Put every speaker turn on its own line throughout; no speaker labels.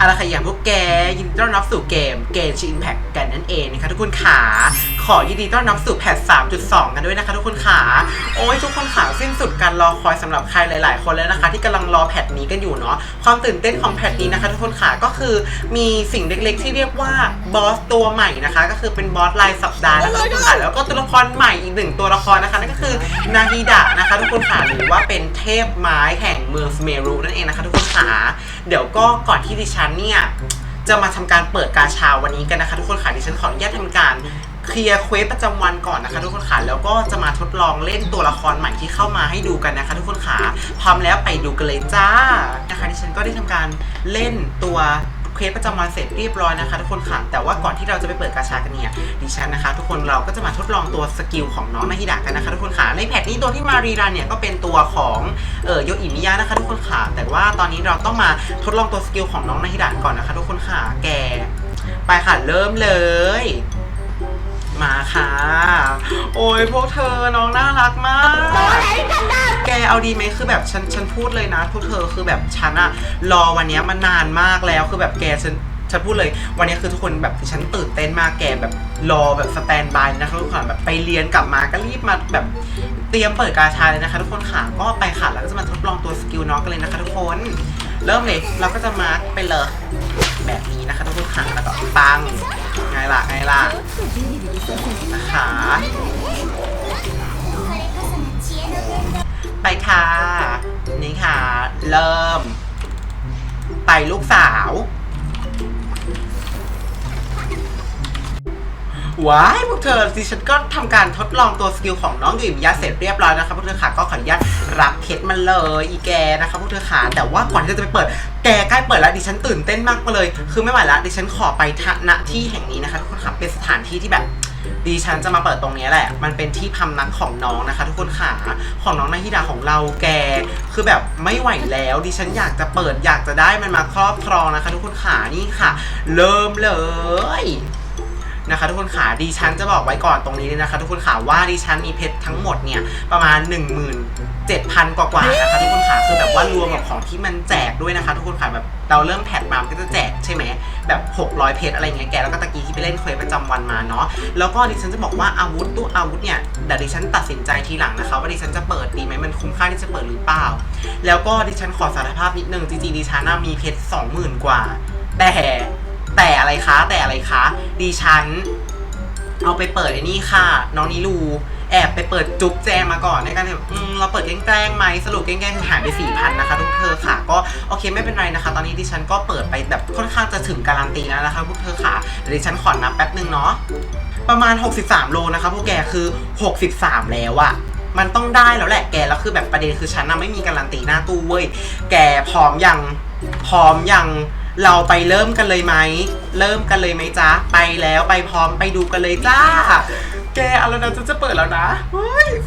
อะไรค่ะอย่ามพวกแกยินดีต้อนรับสู่เกมเกมชินแพ็กกันนั่นเองนะคะทุกคนขา ขอยินดีต้อนรับสู่แพท 3.2 กันด้วยนะคะทุกคนขาโอ้ยทุกคนขาสิ้นสุดการรอคอยสำหรับใครหลาย ๆ คนแล้วนะคะ ที่กำลังรอแพทนี้กันอยู่เนาะความตื่นเต้นของแพทนี้นะคะ ทุกคนขาก็คือมีสิ่งเล็ก ๆ ที่เรียกว่าบอสตัวใหม่นะคะ ก็คือเป็นบอสรายสัปดาห์นะคะทุกคนขาแล้วก็ตัวละครใหม่อีกหนึ่งตัวละครนะคะนั่นก็คือนาฮิดะนะคะ ทุกคนขาหรือว่าเป็นเทพไม้แห่งเมืองสเมรุนั่นเองนะคะ ทุกคนขาเดี๋ยวก็ก่อนที่ดิฉันเนี่ยจะมาทำการเปิดกาชาวันนี้กันนะคะ ทุกคนค่ะดิฉันขออนุญาตทำการ เคลียร์เควสประจำวันก่อนนะคะทุกคนค่ะแล้วก็จะมาทดลองเล่นตัวละครใหม่ที่เข้ามาให้ดูกันนะคะ ทุกคนค่ะพร้อมแล้วไปดูกันเลยจ้านะคะดิฉันก็ได้ทำการเล่นตัวเควสประจำวันเสร็จเรียบร้อยนะคะทุกคนค่ะแต่ว่าก่อนที่เราจะไปเปิดกาชากันเนี่ยดิฉันนะคะ ทุกคนเราก็จะมาทดลองตัวสกิลของน้องนาฮิดะกันนะคะทุกคนค่ะในแพทนี้ตัวที่มารีรันเนี่ยก็เป็นตัวของเออโยอิมิยะนะคะทุกคนค่ะแต่ว่าตอนนี้เราต้องมาทดลองตัวสกิลของน้องนาฮิดะก่อนนะคะทุกคนค่ะแกไปค่ะเริ่มเลย ค่ะ โอ้ยพวกเธอน้องน่ารักมาก แกเอาดีไหมคือแบบฉันฉันพูดเลยนะ พวกเธอคือแบบฉันอะรอวันเนี้ยมานานมากแล้วคือแบบแกฉันฉันพูดเลยวันนี้คือทุกคนแบบฉันตื่นเต้นมากแกแบบรอแบบสแตนบายนะคะทุกคนแบบไปเรียนกลับมาก็รีบมาแบบเตรียมเปิดกาชาเลยนะคะ ทุกคนค่ะก็ไปค่ะแล้วก็จะมาทดลองตัวสกิลน้องกันเลยนะคะทุกคน เริ่มเลยเราก็จะมาร์กไปเลยแบบนี้นะคะทุกคนค่ะแล้วก็ปังไงล่ะไงล่ะนะคะไปค่ะนี่ค่ะ เริ่ม ไปลูกสาว ว้ายพวกเธอดิฉันก็ทำการทดลองตัวสกิลของน้องดิมยาเสร็จเรียบร้อยนะคะพวกเธอค่ะก็ขออนุญาตรับเพชรมันเลยอีแกนะคะพวกเธอค่ะแต่ว่าก่อนที่จะไปเปิด แกใกล้เปิดแล้วดิฉันตื่นเต้นมากเลย คือไม่ไหวแล้วดิฉันขอไปณที่แห่งนี้นะคะทุกคนค่ะเป็นสถานที่ที่แบบ ดิฉันจะมาเปิดตรงนี้แหละ มันเป็นที่พำนักของน้องนะคะ ทุกคนขาของน้องนาฮิดาของเราแก คือแบบไม่ไหวแล้ว ดิฉันอยากจะเปิดอยากจะได้มันมาครอบครองนะคะ ทุกคนขานี่ค่ะ เริ่มเลย นะคะ ทุกคนขาดิฉันจะบอกไว้ก่อนตรงนี้เลยนะคะ ทุกคนขาว่าดิฉันมีเพชรทั้งหมดเนี่ยประมาณ1 7,000กว่ากว่าๆนะคะทุกคนขาคือแบบว่ารวมกับของที่มันแจกด้วยนะคะ ทุกคนขาแบบเราเริ่มแพทมามันก็จะแจกใช่ไหมแบบ 600 เพชรอะไรเงี้ยแกแล้วก็ตะกี้ที่ไปเล่นเควสประจำวันมาเนาะแล้วก็ดิฉันจะบอกว่าอาวุธตู้อาวุธเนี่ยเดี๋ยวดิฉันตัดสินใจทีหลังนะคะว่าดิฉันจะเปิดดีไหมมันคุ้มค่าที่จะเปิดหรือเปล่า แล้วก็ดิฉันขอสารภาพนิดนึงจริงๆดิฉันมีเพชร20,000 กว่า แต่ แต่อะไรคะแต่อะไรคะดิฉันเอาไปเปิดไอ้นี่ค่ะ น้องนิลูแอบไปเปิดจุ๊บแจงมาก่อนในการแบบเราเปิดแกล้งไหมสรุปแกล้งคือหายไปสี่พันนะคะทุกเธอค่ะ ก็โอเคไม่เป็นไรนะคะ ตอนนี้ดิฉันก็เปิดไปแบบค่อนข้างจะถึงการันตีแล้วนะคะพวกเธอค่ะเดี๋ยวดิฉันขอนับแป๊บนึงเนาะประมาณ 63 โลนะคะพวกแกคือ 63 แล้วอะมันต้องได้แล้วแหละแกแล้วคือแบบประเด็นคือฉันน่ะไม่มีการันตีหน้าตู้เว้ยแกพร้อมยังพร้อมยัง เราไปเริ่มกันเลยไหม เริ่มกันเลยไหมจ๊ะ ไปแล้วไปพร้อมไปดูกันเลยจ้า แกเอาแล้วนะจะจะเปิดแล้วนะ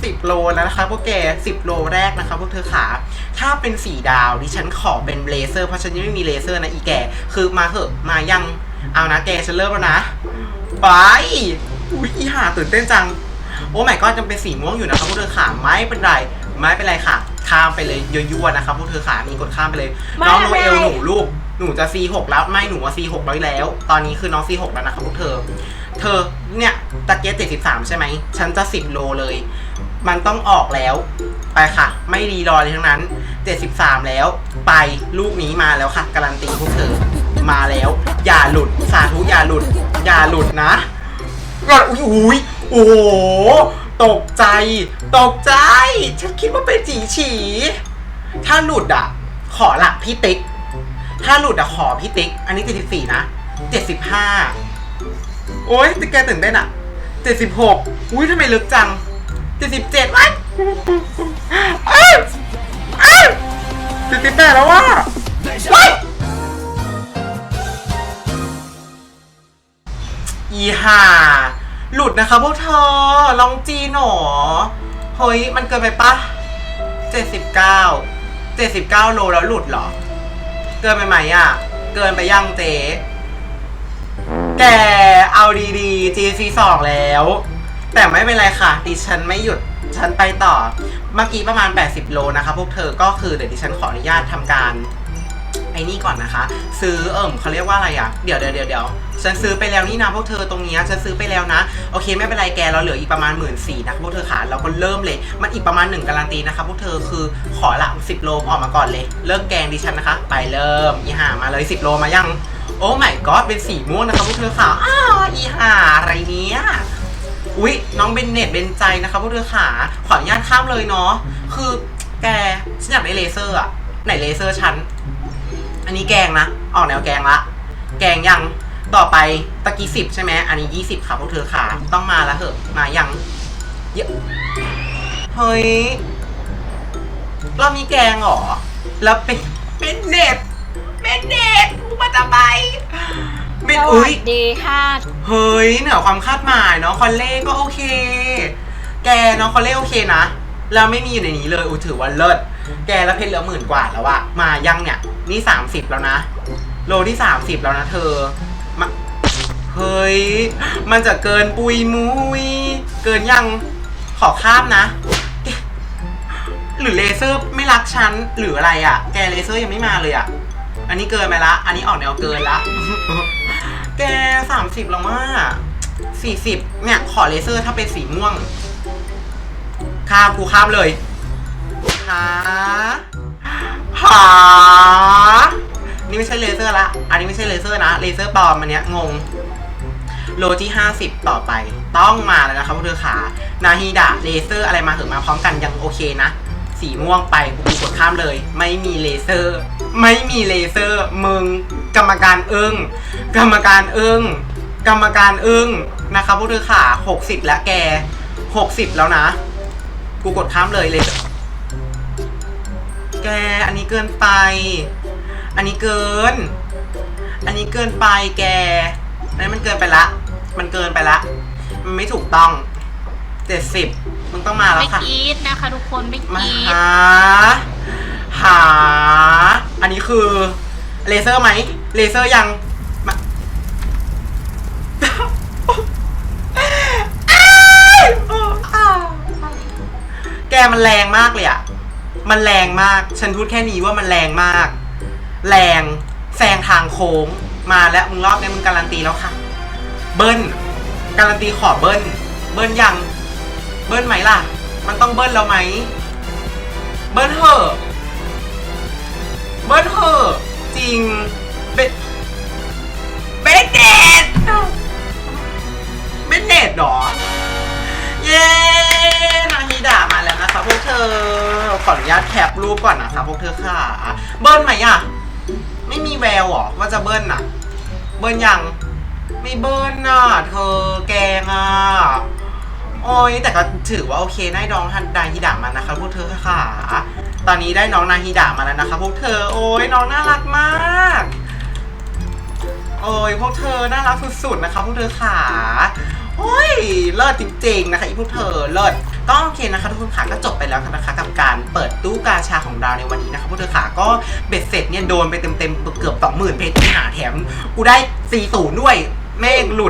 สิบโลแล้วนะคะพวกแกสิบโลแรกนะคะพวกเธอขาถ้าเป็นสีดาวดิฉันขอเป็นเลเซอร์เพราะฉันยังไม่มีเลเซอร์นะอีแก คือมาเหอะมายังเอานะแกฉันเริ่มแล้วนะ ไป อุ้ยอีห่าตื่นเต้นจัง โอ้ไม่ก็จะเป็นสีม่วงอยู่นะครับพวกเธอขาไม่เป็นไรไม่เป็นไรค่ะ ข้ามไปเลยยั่วๆนะครับพวกเธอขานี่กดข้ามไปเลยน้องโนเอลหนูลูก หนูจะ C6 แล้วไม่หนูว่า C6 ร้อยแล้ว ตอนนี้คือน้อง C6 แล้วนะครับพวกเธอ เธอเนี่ยตะเกียบ73 ใช่ไหมฉันจะ 10 โลเลย มันต้องออกแล้วไปค่ะ ไม่รีรอเลยทั้งนั้น 73 แล้ว ไปลูกนี้มาแล้วค่ะการันตีพวกเธอมาแล้ว อย่าหลุดสาธุอย่าหลุด อย่าหลุดนะก่อนอุ้ยอุ้ยโอ้โหตกใจ ตกใจ ฉันคิดว่าเป็นจีฉีถ้าหลุดอะ ขอหละพี่ติ๊ก ถ้าหลุดอะขอพี่ติ๊ก อันนี้ 74 นะ 75 โอ๊ยติ๊กแกตื่นเต้นอะ76 อุ้ยทำไมลึกจัง 77ว้ยเอ้ยเอ้ย78แล้วว่าว้ายอีห่า หลุดนะคะพวกเธอ ลองจีหนอเฮ้ย มันเกินไปปะ79 79 โลแล้วหลุดเหรอ เกินไปไหมอะ เกินไปยังเจ๊แกเอาดีๆ GC สองแล้ว แต่ไม่เป็นไรค่ะ ดิฉันไม่หยุด ฉันไปต่อ เมื่อกี้ประมาณ 80 โลนะคะ พวกเธอก็คือเดี๋ยวดิฉันขออนุญาตทำการ ไอ้นี่ก่อนนะคะ ซื้อเอิ่มเขาเรียกว่าอะไรอะเดี๋ยวเดี๋ยวเดี๋ยวเดี๋ยวฉันซื้อไปแล้วนี่นะพวกเธอตรงเนี้ยฉันซื้อไปแล้วนะโอเคไม่เป็นไรแกเราเหลืออีกประมาณหมื่นสี่นะพวกเธอขาเราก็เริ่มเลย มันอีกประมาณหนึ่งการันตีนะคะพวกเธอคือขอละสิบโลออกมาก่อนเลย เริ่มแกงดิฉันนะคะ ไปเริ่มอีห่ามาเลยสิบโลมายัง โอ้ my god เป็นสีม่วงนะคะพวกเธอขาอ้าวอีห่าอะไรเนี้ยอุ๊ยน้องเบนเน็ตเบนใจนะคะพวกเธอขาขออนุญาตข้ามเลยเนาะคือแกฉันอยากได้เลเซอร์อะไหนเลเซอร์ฉัน อันนี้แกงนะ ออกแนวแกงละ แกงยัง ต่อไปตะกี้สิบใช่ไหม อันนี้ยี่สิบค่ะพวกเธอขาต้องมาแล้วเหอะ มายังเยอะเฮ้ยเรามีแกงเหรอ แล้วเป็นเป็นเน็ตเป็นเน็ตกูมาทำไมเป็น
ส
อุ้
วั
ย
สดีค่ะ
เฮ้ยเหนือความคาดหมายเนาะคอนเล่ก็โอเค แกเนาะคอนเล่โอเคนะ แล้วไม่มีอยู่ในนี้เลยอูถือว่าเลิศ แกแล้วเพชรเหลือหมื่นกว่าแล้วอะมายังเนี่ย นี่สามสิบแล้วนะ โลที่สามสิบแล้วนะเธอมาเฮ้ย มันจะเกินปุยมุย เกินยัง ขอข้ามนะ หรือเลเซอร์ไม่รักฉัน หรืออะไรอะแกเลเซอร์ยังไม่มาเลยอะอันนี้เกินไปละ อันนี้ออกแนวเกินละ แกสามสิบแล้วว่าสี่สิบเนี่ย ขอเลเซอร์ถ้าเป็นสีม่วง ข้ามกูข้ามเลย นนี้ไม่ใช่เลเซอร์นะเลเซอร์ปลอมอันเนี้ยงง โลที่ 50 ต่อไป ต้องมาแล้วนะครับพวกเธอขานาฮิดะเลเซอร์อะไรมาถึงมาพร้อมกันยังโอเคนะ สีม่วงไปกูกดข้ามเลย ไม่มีเลเซอร์ ไม่มีเลเซอร์ มึง กรรมการอึ้งกรรมการอึ้งกรรมการอึ้งนะครับพวกเธอขา60 แล้วแก 60 แล้วนะ กูกดข้ามเลยเลยแก อันนี้เกินไป อันนี้เกิน อันนี้เกินไปแกอันนี้มันเกินไปละ มันเกินไปละ มันไม่ถูกต้องเจ็ดสิบมึงต้องมาแล้ว
ไม่
ค่ะ
กรีดนะคะ ทุกคนไม่ก
มา
รีด
หา หา อันนี้คือเลเซอร์ไหมเลเซอร์ยังมาอ้าวแกมันแรงมากเลยอะมันแรงมาก ฉันพูดแค่นี้ว่ามันแรงมาก แรง แซงทางโค้งมาแล้วมึงรอบนี้มึงการันตีแล้วค่ะ เบิ้ลการันตีขอเบิ้ลเบิ้ลยัง เบิ้ลไหมล่ะ มันต้องเบิ้ลแล้วไหม เบิ้ลเหอะเบิ้ลเหอะจริงเบเบนเนตเบนเนตหรอ เย้นางฮิดามาแล้วนะคะพวกเธอ ขออนุญาตแคปรูปก่อนนะคะพวกเธอค่ะ เบิ้ลไหมอะ ไม่มีแววหรอว่าจะเบิ้ลอะ เบิ้ลยัง ไม่เบิ้ลน่ะ เธอแกงอะ โอ้ยแต่ก็ถือว่าโอเคได้น้องฮันนาฮิดะมานะคะพวกเธอค่ะ ตอนนี้ได้น้องนาฮิดะมาแล้วนะคะพวกเธอ โอ้ยน้องน่ารักมาก โอ้ยพวกเธอน่ารักสุดๆนะคะพวกเธอค่ะโอ้ยเลิศจริงๆนะคะอีพวกเธอเลิศ ก็โอเคนะคะทุกคนค่ะก็จบไปแล้วนะคะกับการเปิดตู้กาชาของเราในวันนี้นะคะพวกเธอค่ะก็เบ็ดเสร็จเนี่ยโดนไปเต็มๆเกือบสองหมื่นเพจที่หาแถมกูได้ซีศูนย์ด้วยแม่งหลุด